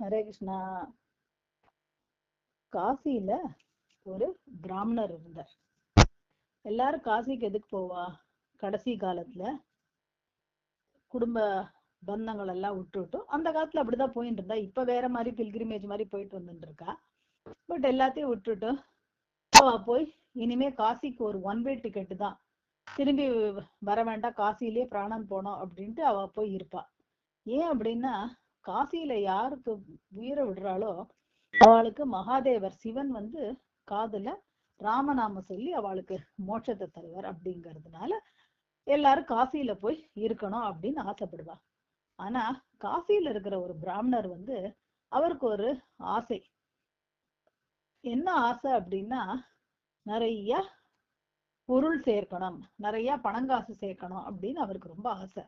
ஹரே கிருஷ்ணா. காசியில ஒரு பிராமணர் இருந்தார். எல்லாரும் காசிக்கு எதுக்கு போவா? கடைசி காலத்துல குடும்ப பந்தங்கள் எல்லாம் விட்டுட்டு அந்த காலத்துல அப்படிதான் போயிட்டு இருந்தா. இப்ப வேற மாதிரி பில்கிரிமேஜ் மாதிரி போயிட்டு வந்துட்டு இருக்கா. பட் எல்லாத்தையும் விட்டுட்டும் அவ போய். இனிமே காசிக்கு ஒரு ஒன் வே டிக்கெட் தான். திரும்பி வர வேண்டாம். காசிலேயே பிராணம் போனோம் அப்படின்ட்டு அவ போய் இருப்பா. ஏன் அப்படின்னா காசியில யாருக்கு உயிரை விடுறாளோ அவளுக்கு மகாதேவர் சிவன் வந்து காதுல ராமநாம சொல்லி அவளுக்கு மோட்சத்தை தருவார் அப்படிங்கறதுனால எல்லாரும் காசியில போய் இருக்கணும் அப்படின்னு ஆசைப்படுவா. ஆனா காசியில இருக்கிற ஒரு பிராமணர் வந்து அவருக்கு ஒரு ஆசை. என்ன ஆசை அப்படின்னா நிறைய பொருள் சேர்க்கணும் நிறைய பணங்காசு சேர்க்கணும் அப்படின்னு அவருக்கு ரொம்ப ஆசை.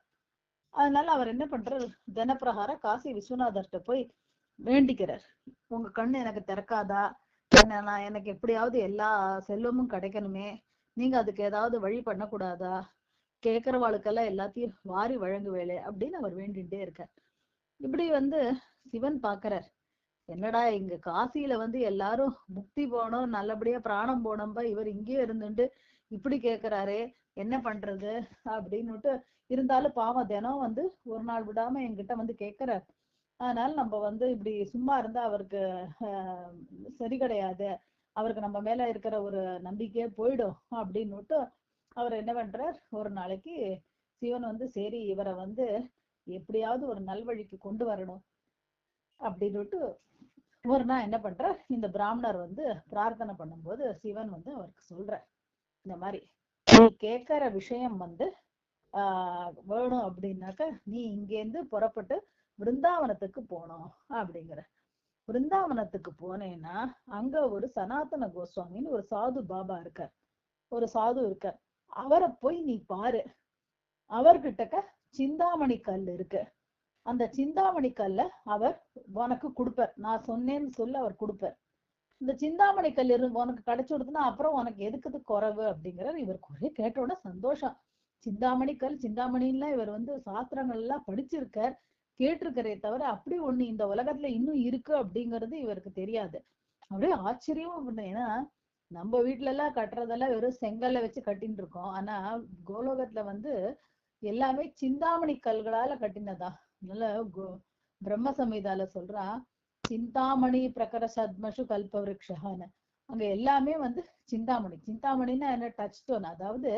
அதனால அவர் என்ன பண்றாரு? தினப்பிரகார காசி விஸ்வநாதர்கிட்ட போய் வேண்டிக்கிறார். உங்க கண்ணு எனக்கு திறக்காதா? என்ன நான் எனக்கு எப்படியாவது எல்லா செல்வமும் கிடைக்கணுமே. நீங்க அதுக்கு ஏதாவது வழி பண்ணக்கூடாதா? கேட்கறவாளுக்கெல்லாம் எல்லாத்தையும் வாரி வழங்குவேளே அப்படின்னு அவர் வேண்டிகிட்டே இருக்கார். இப்படி வந்து சிவன் பாக்குறார். என்னடா இங்க காசியில வந்து எல்லாரும் முக்தி போனோம் நல்லபடியா பிராணம் போனோம்பா இவர் இங்கேயே இருந்துட்டு இப்படி கேக்குறாரே. என்ன பண்றது? அப்படின்னுட்டு இருந்தாலும் பாவம் தினம் வந்து ஒரு நாள் விடாம என்கிட்ட வந்து கேட்கிறார். அதனால நம்ம வந்து இப்படி சும்மா இருந்தா அவருக்கு சரி கிடையாது. அவருக்கு நம்ம மேல இருக்கிற ஒரு நம்பிக்கையே போயிடும் அப்படின்னுட்டு அவர் என்ன பண்றார்? ஒரு நாளைக்கு சிவன் வந்து சரி இவரை வந்து எப்படியாவது ஒரு நல்வழிக்கு கொண்டு வரணும் அப்படின்னுட்டு ஒரு நாள் என்ன பண்ற இந்த பிராமணர் வந்து பிரார்த்தனை பண்ணும்போது சிவன் வந்து அவருக்கு சொல்ற இந்த மாதிரி நீ கேட்கிற விஷயம் வந்து ஆஹ் வேணும் அப்படின்னாக்க நீ இங்கேருந்து புறப்பட்டு பிருந்தாவனத்துக்கு போனோம் அப்படிங்கிற. பிருந்தாவனத்துக்கு போனேன்னா அங்க ஒரு சனாதன கோஸ்வாமின்னு ஒரு சாது பாபா இருக்கார். ஒரு சாது இருக்கார். அவரை போய் நீ பாரு. அவர்கிட்டக்க சிந்தாமணி கல் இருக்கு. அந்த சிந்தாமணி கல்ல அவர் உனக்கு கொடுப்பார். நான் சொன்னேன்னு சொல்லி அவர் கொடுப்பார். இந்த சிந்தாமணி கல் இரு உனக்கு கிடைச்சு அப்புறம் உனக்கு எதுக்குது குறவு அப்படிங்கிற இவர் ஒரே கேட்ட உடனே சந்தோஷம். சிந்தாமணி கல் சிந்தாமணின்லாம் இவர் வந்து சாஸ்திரங்கள் எல்லாம் படிச்சிருக்கார் கேட்டிருக்கிறே தவிர அப்படி ஒண்ணு இந்த உலகத்துல இன்னும் இருக்கு அப்படிங்கிறது இவருக்கு தெரியாது. அப்படியே ஆச்சரியமும் பண்ண ஏன்னா நம்ம வீட்டுல எல்லாம் கட்டுறதெல்லாம் வெறும் செங்கல்ல வச்சு கட்டின்னு இருக்கோம். ஆனா கோலோகத்துல வந்து எல்லாமே சிந்தாமணி கல்களால கட்டினதா. அதனால கோ- பிரம்ம சமிதால சொல்றான் சிந்தாமணி பிரகர சத்மஷு கல்ப விருக்ஷகான்னு அங்க எல்லாமே வந்து சிந்தாமணி. சிந்தாமணின்னா என்ன? டச் ஸ்டோன் அதாவது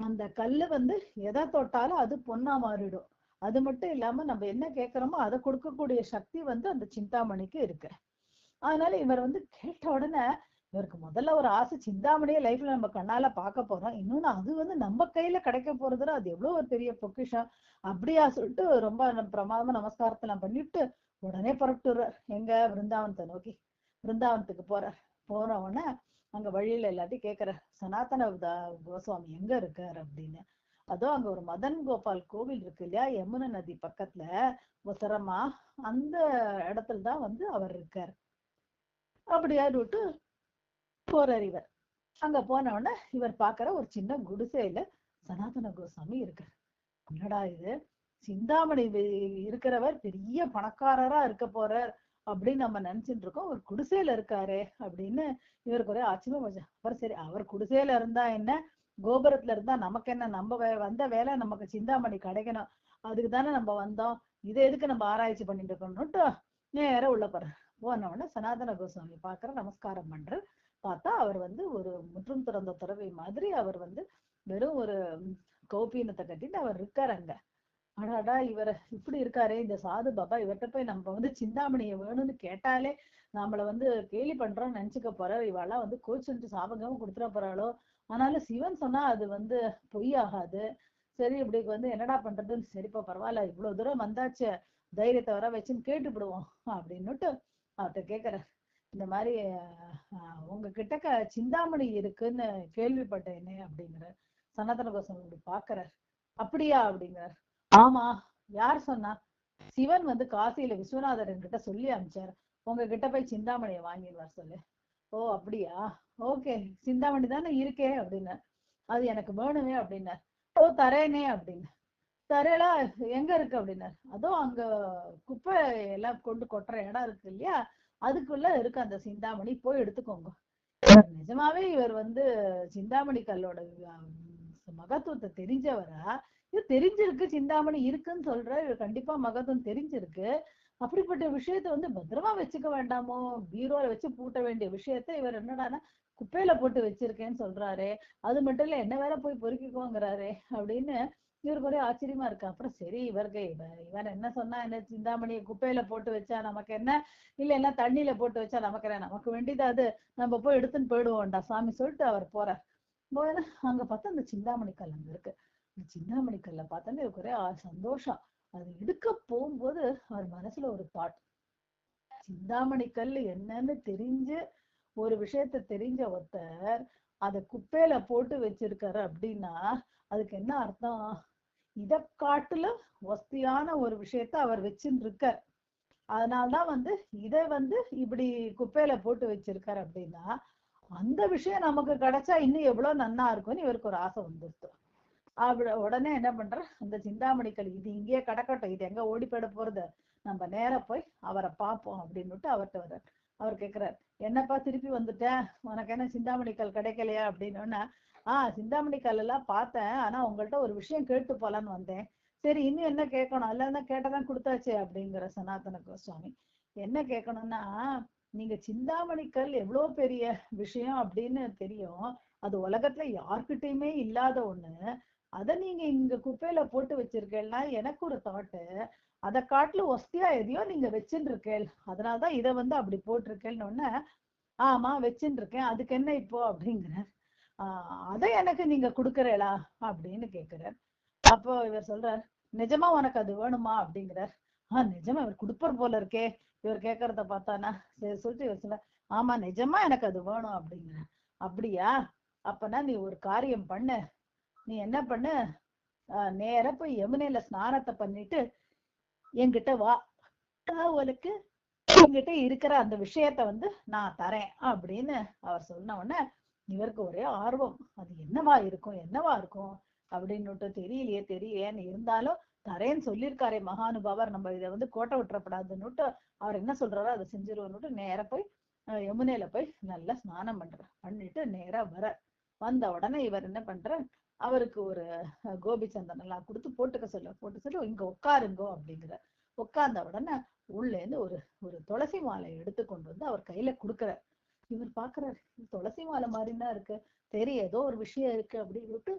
அந்த கல்லு வந்து எதை தொட்டாலும் அது பொன்னா மாறிடும். அது மட்டும் இல்லாம நம்ம என்ன கேட்கிறோமோ அதை கொடுக்கக்கூடிய சக்தி வந்து அந்த சிந்தாமணிக்கு இருக்கு. அதனால இவர் வந்து கேட்ட உடனே இவருக்கு முதல்ல ஒரு ஆசை சிந்தாமணியே லைஃப்ல நம்ம கண்ணால பார்க்க போறோம். இன்னொன்னு அது வந்து நம்ம கையில கிடைக்க போறதுன்னா அது எவ்வளவு ஒரு பெரிய பொக்கிஷம். அப்படியா சொல்லிட்டு ரொம்ப ந- பிரமாதமா நமஸ்காரத்தெல்லாம் பண்ணிட்டு உடனே புறப்பட்டுறார் எங்க? பிருந்தாவனத்தை நோக்கி. பிருந்தாவனத்துக்கு போறார். போற உடனே அங்க வழியில எல்லாத்தையும் கேக்குறார். சனாதன தா- கோஸ்வாமி எங்க இருக்காரு அப்படின்னு. அதோ அங்க ஒரு மதன் கோபால் கோவில் இருக்கு இல்லையா? யமுனை நதி பக்கத்துல. ஒசரமா அந்த இடத்துல தான் வந்து அவர் இருக்கார். அப்படியா விட்டு போறார் இவர் அங்க போன உடனே இவர் பாக்குற ஒரு சின்ன குடிசையில சனாதன கோஸ்வாமி இருக்கார் என்னடா இது? சிந்தாமணி இருக்கிறவர் பெரிய பணக்காரரா இருக்க போறார் அப்படின்னு நம்ம நினைச்சிட்டு இருக்கோம். ஒரு குடிசையில இருக்காரே அப்படின்னு இவருக்கு ஒரே ஆச்சரியமா போச்சு. அப்புறம் சரி அவர் குடிசையில இருந்தா என்ன? கோபுரத்துல இருந்தா நமக்கு என்ன? நம்ம வே- வந்த வேலை நமக்கு சிந்தாமணி கிடைக்கணும். அதுக்கு தானே நம்ம வந்தோம். இதை எதுக்கு நம்ம ஆராய்ச்சி பண்ணிட்டு இருக்கணும்ட்டு நேரம் உள்ள போற போன உடனே சனாதன கோஸ்வாமி பாக்குற நமஸ்காரம் பண்ற பார்த்தா அவர் வந்து ஒரு முற்றும் துறந்த துறவி மாதிரி அவர் வந்து வெறும் ஒரு கோபீனத்தை கட்டிட்டு அவர் இருக்காரு அங்க. அடாடா இவர் இப்படி இருக்காரே இந்த சாது பாபா இவர்கிட்ட போய் நம்ம வந்து சிந்தாமணியை வேணும்னு கேட்டாலே நம்மள வந்து கேலி பண்றோம்னு நினைச்சுக்க போற இவெல்லாம் வந்து கோச்சுட்டு சாபகம் கொடுத்துட போறாளோ? ஆனாலும் சிவன் சொன்னா அது வந்து பொய் ஆகாது சரி இப்படி வந்து என்னடா பண்றதுன்னு சரிப்பா பரவாயில்ல இவ்வளவு தூரம் வந்தாச்சு தைரியத்தை வர வச்சுன்னு கேட்டுப்பிடுவோம் அப்படின்னுட்டு அவர்கிட்ட கேக்குறேன் இந்த மாதிரி உங்க கிட்ட சிந்தாமணி இருக்குன்னு கேள்விப்பட்டேனே அப்படிங்கிற சனாதன கோசம் இப்படி பாக்குறார் அப்படியா அப்படிங்கிறார். ஆமா யார் சொன்னா? சிவன் வந்து காசியில விஸ்வநாதர் கிட்ட சொல்லி அமிச்சார் உங்க கிட்ட போய் சிந்தாமணியை வாங்கிடுவார் வர சொல்லு. ஓ அப்படியா? ஓகே சிந்தாமணி தானே இருக்கே அப்படின்னு அது எனக்கு வேணுமே அப்படின்னா ஓ தரேனே அப்படின்னு தரையெல்லாம் எங்க இருக்கு அப்படின்னாரு. அதோ அங்க குப்பை எல்லாம் கொண்டு கொட்டுற இடம் இருக்கு இல்லையா? அதுக்குள்ள இருக்கு அந்த சிந்தாமணி போய் எடுத்துக்கோங்க. நிஜமாவே இவர் வந்து சிந்தாமணி கல்லோட மகத்துவத்தை தெரிஞ்சவரா? இது தெரிஞ்சிருக்கு சிந்தாமணி இருக்குன்னு சொல்ற இவர் கண்டிப்பா மகத்துவம் தெரிஞ்சிருக்கு. அப்படிப்பட்ட விஷயத்த வந்து பத்திரமா வச்சுக்க வேண்டாமோ? பீரோல வச்சு பூட்ட வேண்டிய விஷயத்த இவர் என்னடான்னா குப்பையில போட்டு வச்சிருக்கேன்னு சொல்றாரே. அது மட்டும் இல்ல என்ன வேற போய் பொறுக்கிக்கோங்கிறாரு அப்படின்னு இவருக்கு ஒரே ஆச்சரியமா இருக்கு. அப்புறம் சரி இவருக்கு இவ- இவன் என்ன சொன்னா என்ன சிந்தாமணியை குப்பையில போட்டு வச்சா நமக்கு என்ன? இல்ல என்ன தண்ணியில போட்டு வச்சா நமக்கு என்ன? நமக்கு வேண்டியது அது. நம்ம போய் எடுத்துன்னு போயிடுவோம்டா சாமி சொல்லிட்டு அவர் போறார். போய் அங்க பார்த்தா அந்த சிந்தாமணி கல் அங்க இருக்கு. இந்த சிந்தாமணி கல்ல பார்த்தோன்னே இவருக்கு ஒரே சந்தோஷம். அது எடுக்க போகும்போது அவர் மனசுல ஒரு தாட் சிந்தாமணி கல் என்னன்னு தெரிஞ்சு ஒரு விஷயத்த தெரிஞ்ச ஒருத்தர் அத குப்பையில போட்டு வச்சிருக்காரு அப்படின்னா அதுக்கு என்ன அர்த்தம்? இத காட்டிலும் வசதியான ஒரு விஷயத்த அவர் வச்சுன்னு இருக்கார் அதனால்தான் வந்து இதை வந்து இப்படி குப்பையில போட்டு வச்சிருக்காரு அப்படின்னா அந்த விஷயம் நமக்கு கிடைச்சா இன்னும் எவ்வளவு நன்னா இருக்கும்னு இவருக்கு ஒரு ஆசை வந்துருத்தோம். அப்படி உடனே என்ன பண்ற அந்த சிந்தாமணிக்கல் இது இங்கேயே கிடக்கட்டும் இது எங்க ஓடி போயிட போறது? நம்ம நேர போய் அவரை பார்ப்போம் அப்படின்னுட்டு அவர்கிட்ட வர்றார். அவர் கேட்கிறார் என்னப்பா திருப்பி வந்துட்டேன் உனக்கு என்ன சிந்தாமணிக்கல் கிடைக்கலையா? அப்படின்னோன்னா ஆஹ் சிந்தாமணி கல்லெல்லாம் பார்த்தேன். ஆனா உங்கள்ட்ட ஒரு விஷயம் கேட்டு போலான்னு வந்தேன். சரி இன்னும் என்ன கேட்கணும்? இல்லைன்னா கேட்டதான் கொடுத்தாச்சு அப்படிங்கிற சனாதன கோஸ்வாமி. என்ன கேட்கணும்னா நீங்க சிந்தாமணி கல் எவ்வளவு பெரிய விஷயம் அப்படின்னு தெரியும். அது உலகத்துல யார்கிட்டயுமே இல்லாத ஒண்ணு. அத நீங்க இங்க குப்பையில போட்டு வச்சிருக்கேன்னா எனக்கு ஒரு தாட்டு அதை காட்டிலும் ஒஸ்தியா எதையோ நீங்க வச்சுட்டு இருக்கேள் அதனாலதான் இதை வந்து அப்படி போட்டிருக்கேன்னு ஒன்னு ஆமா வச்சுட்டு இருக்கேன் அதுக்கு என்ன இப்போ அப்படிங்கிறார் அதை எனக்கு நீங்க கொடுக்கறேளா அப்படின்னு கேக்குறார். அப்போ இவர் சொல்றார் நிஜமா உனக்கு அது வேணுமா? அப்படிங்கிறார். ஆஹ் நிஜமா இவர் கொடுப்பர் போல இருக்கே. இவர் கேக்குறத பார்த்தானா சரி சொல்லிட்டு இவர் சொல்ல ஆமா நிஜமா எனக்கு அது வேணும் அப்படிங்கிற அப்படியா? அப்பனா நீ ஒரு காரியம் பண்ணு. நீ என்ன பண்ணு? ஆஹ் நேரா போய் யமுனையில ஸ்நானத்தை பண்ணிட்டு என்கிட்ட வா. உனக்கு என்கிட்ட இருக்கிற அந்த விஷயத்த வந்து நான் தரேன் அப்படின்னு அவர் சொன்ன உடனே இவருக்கு ஒரே ஆர்வம். அது என்னவா இருக்கும்? என்னவா இருக்கும்? அப்படின்னுட்டு தெரியலையே தெரியலையேன்னு இருந்தாலும் தரேன்னு சொல்லியிருக்காரே மகானுபாவர். நம்ம இதை வந்து கோட்டை விட்டுறப்படாதுன்னுட்டு அவர் என்ன சொல்றாரோ அதை செஞ்சிருவோன்னுட்டு நேர போய் யமுனையில போய் நல்லா ஸ்நானம் பண்றார் பண்ணிட்டு நேரா வர. வந்த உடனே இவர் என்ன பண்ற அவருக்கு ஒரு கோபி சந்தனம் எல்லாம் கொடுத்து போட்டுக்க சொல்ல போட்டு சொல்லி இங்க உட்காருங்கோ அப்படிங்கிற உட்கார்ந்த உடனே உள்ள இருந்து ஒரு ஒரு துளசி மாலை எடுத்து கொண்டு வந்து அவர் கையில கொடுக்குறார். இவர் பாக்குறாரு துளசி மாலை மாதிரி இருக்கு. சரி ஏதோ ஒரு விஷயம் இருக்கு அப்படின்னு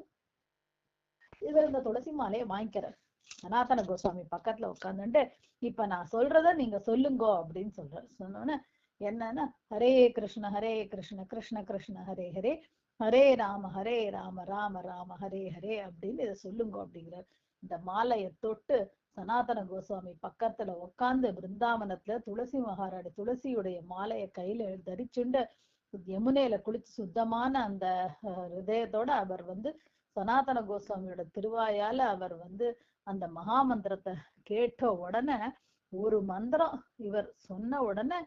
இவர் இந்த துளசி மாலையை வாங்கிக்கிறார். சனாதன கோஸ்வாமி பக்கத்துல உட்காந்துட்டு இப்ப நான் சொல்றத நீங்க சொல்லுங்கோ அப்படின்னு சொல்றாரு. சொன்னோன்னு என்னன்னா ஹரே கிருஷ்ண ஹரே கிருஷ்ண கிருஷ்ண கிருஷ்ண ஹரே ஹரே ஹரே ராம ஹரே ராம ராம ராம ஹரே ஹரே அப்படின்னு இதை சொல்லுங்க அப்படிங்கிறார். இந்த மாலையை தொட்டு சனாதன கோஸ்வாமி பக்கத்துல உட்கார்ந்து பிருந்தாவனத்துல துளசி மகாராணி துளசியுடைய மாலையை கையில தரிச்சுண்டு யமுனையில குளிச்சு சுத்தமான அந்த ஹிருதயத்தோட அவர் வந்து சனாதன கோஸ்வாமியோட திருவாயால அவர் வந்து அந்த மகா மந்திரத்தை கேட்ட உடனே ஒரு மந்திரம் இவர் சொன்ன உடனே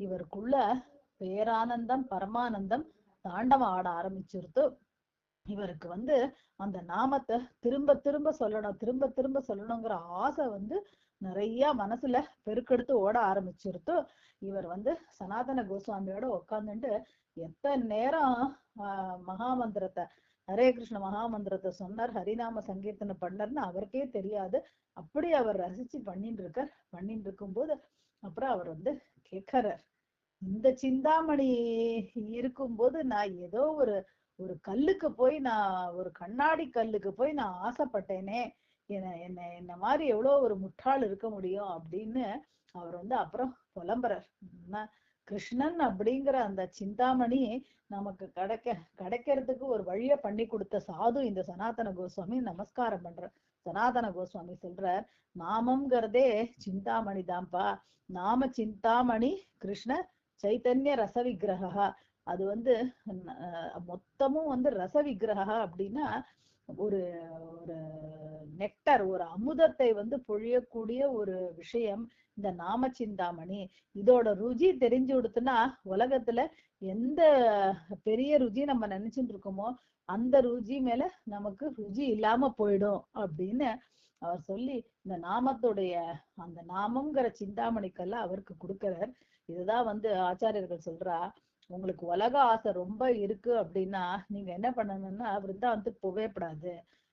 இவருக்குள்ள பேரானந்தம் பரமானந்தம் தாண்டவம் ஆட ஆரம்பிச்சிருத்து. இவருக்கு வந்து அந்த நாமத்தை திரும்ப திரும்ப சொல்லணும் திரும்ப திரும்ப சொல்லணுங்கிற ஆசை வந்து நிறைய மனசுல பெருக்கெடுத்து ஓட ஆரம்பிச்சிருத்து இவர் வந்து சனாதன கோஸ்வாமியோட உட்காந்துட்டு எத்தனை நேரம் ஆஹ் மகாமந்திரத்தை ஹரே கிருஷ்ண மகாமந்திரத்தை சொன்னார் ஹரிநாம சங்கீர்த்தனை பண்ணார்னு அவருக்கே தெரியாது. அப்படி அவர் ரசிச்சு பண்ணிட்டு இருக்கார் பண்ணிட்டு இருக்கும்போது அப்புறம் அவர் வந்து கேட்கிறார். இந்த சிந்தாமணி இருக்கும்போது நான் ஏதோ ஒரு ஒரு கல்லுக்கு போய் நான் ஒரு கண்ணாடி கல்லுக்கு போய் நான் ஆசைப்பட்டேனே என்ன என்ன என்ன மாதிரி எவ்வளவு ஒரு முட்டாள் இருக்க முடியும் அப்படின்னு அவர் வந்து அப்புறம் புலம்புறார். என்ன, கிருஷ்ணன் அப்படிங்கிற அந்த சிந்தாமணி நமக்கு கிடைக்க கிடைக்கிறதுக்கு ஒரு வழிய பண்ணி கொடுத்த சாது இந்த சனாதன கோஸ்வாமி நமஸ்காரம் பண்ற சனாதன கோஸ்வாமி சொல்றார் நாமம்ங்கிறதே சிந்தாமணி தான்ப்பா நாம சிந்தாமணி கிருஷ்ண சைத்தன்ய ரச விக்கிரகா. அது வந்து மொத்தமும் வந்து ரச விக்கிரகா அப்படின்னா ஒரு ஒரு நெக்டர் ஒரு அமுதத்தை வந்து பொழியக்கூடிய ஒரு விஷயம் இந்த நாம சிந்தாமணி இதோட ருஜி தெரிஞ்சு கொடுத்துனா உலகத்துல எந்த பெரிய ருஜி நம்ம நினைச்சுட்டு இருக்கோமோ அந்த ருஜி மேல நமக்கு ருஜி இல்லாம போயிடும் அப்படின்னு அவர் சொல்லி இந்த நாமத்துடைய அந்த நாமம்ங்கிற சிந்தாமணிக்கெல்லாம் அவருக்கு கொடுக்கிறார். இதுதான் வந்து ஆச்சாரியர்கள் சொல்றா உங்களுக்கு உலக ஆசை ரொம்ப இருக்கு அப்படின்னா நீங்க என்ன பண்ணணும்னா விருந்தாவனத்துக்கு போகவே கூடாது.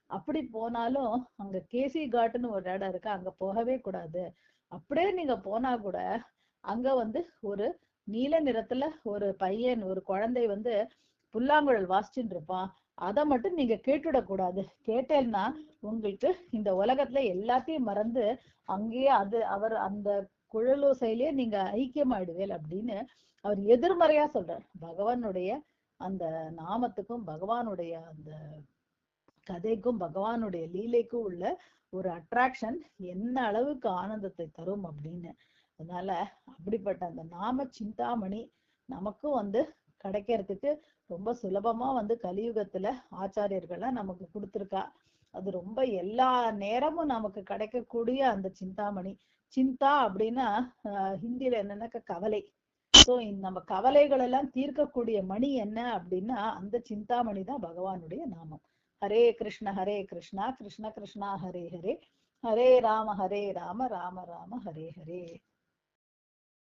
அப்படி போனாலும் அங்க கேசி காட்டுன்னு ஒரு இடம் இருக்கு அங்க போகவே கூடாது. அப்படியே நீங்க போனா கூட அங்க வந்து ஒரு நீல நிறத்துல ஒரு பையன் ஒரு குழந்தை வந்து புல்லாங்குழல் வாசிச்சுட்டு இருப்பான். அதை மட்டும் நீங்க கேட்டுடக்கூடாது கேட்டேன்னா உங்களுக்கு இந்த உலகத்துல எல்லாத்தையும் மறந்து அங்கேயே அது அவர் அந்த குழலோசையிலேயே நீங்க ஐக்கியமாயிடுவேல் அப்படின்னு அவர் எதிர்மறையா சொல்றார். பகவானுடைய அந்த நாமத்துக்கும் பகவானுடைய அந்த கதைக்கும் பகவானுடைய லீலைக்கும் உள்ள ஒரு அட்ராக்ஷன் என்ன அளவுக்கு ஆனந்தத்தை தரும் அப்படின்னு. அதனால அப்படிப்பட்ட அந்த நாம சிந்தாமணி நமக்கும் வந்து கிடைக்கிறதுக்கு ரொம்ப சுலபமா வந்து கலியுகத்துல ஆச்சாரியர்கள்லாம் நமக்கு கொடுத்துருக்கா. அது ரொம்ப எல்லா நேரமும் நமக்கு கிடைக்கக்கூடிய அந்த சிந்தாமணி. சிந்தா அப்படின்னா ஆஹ் என்னன்னாக்க கவலை. சோ நம்ம கவலைகள் எல்லாம் தீர்க்கக்கூடிய மணி என்ன அப்படின்னா அந்த சிந்தாமணி தான் பகவானுடைய நாமம். ஹரே கிருஷ்ண ஹரே கிருஷ்ணா கிருஷ்ண கிருஷ்ணா ஹரே ஹரே. ஹரே ராம ஹரே ராம ராம ராம ஹரே ஹரே.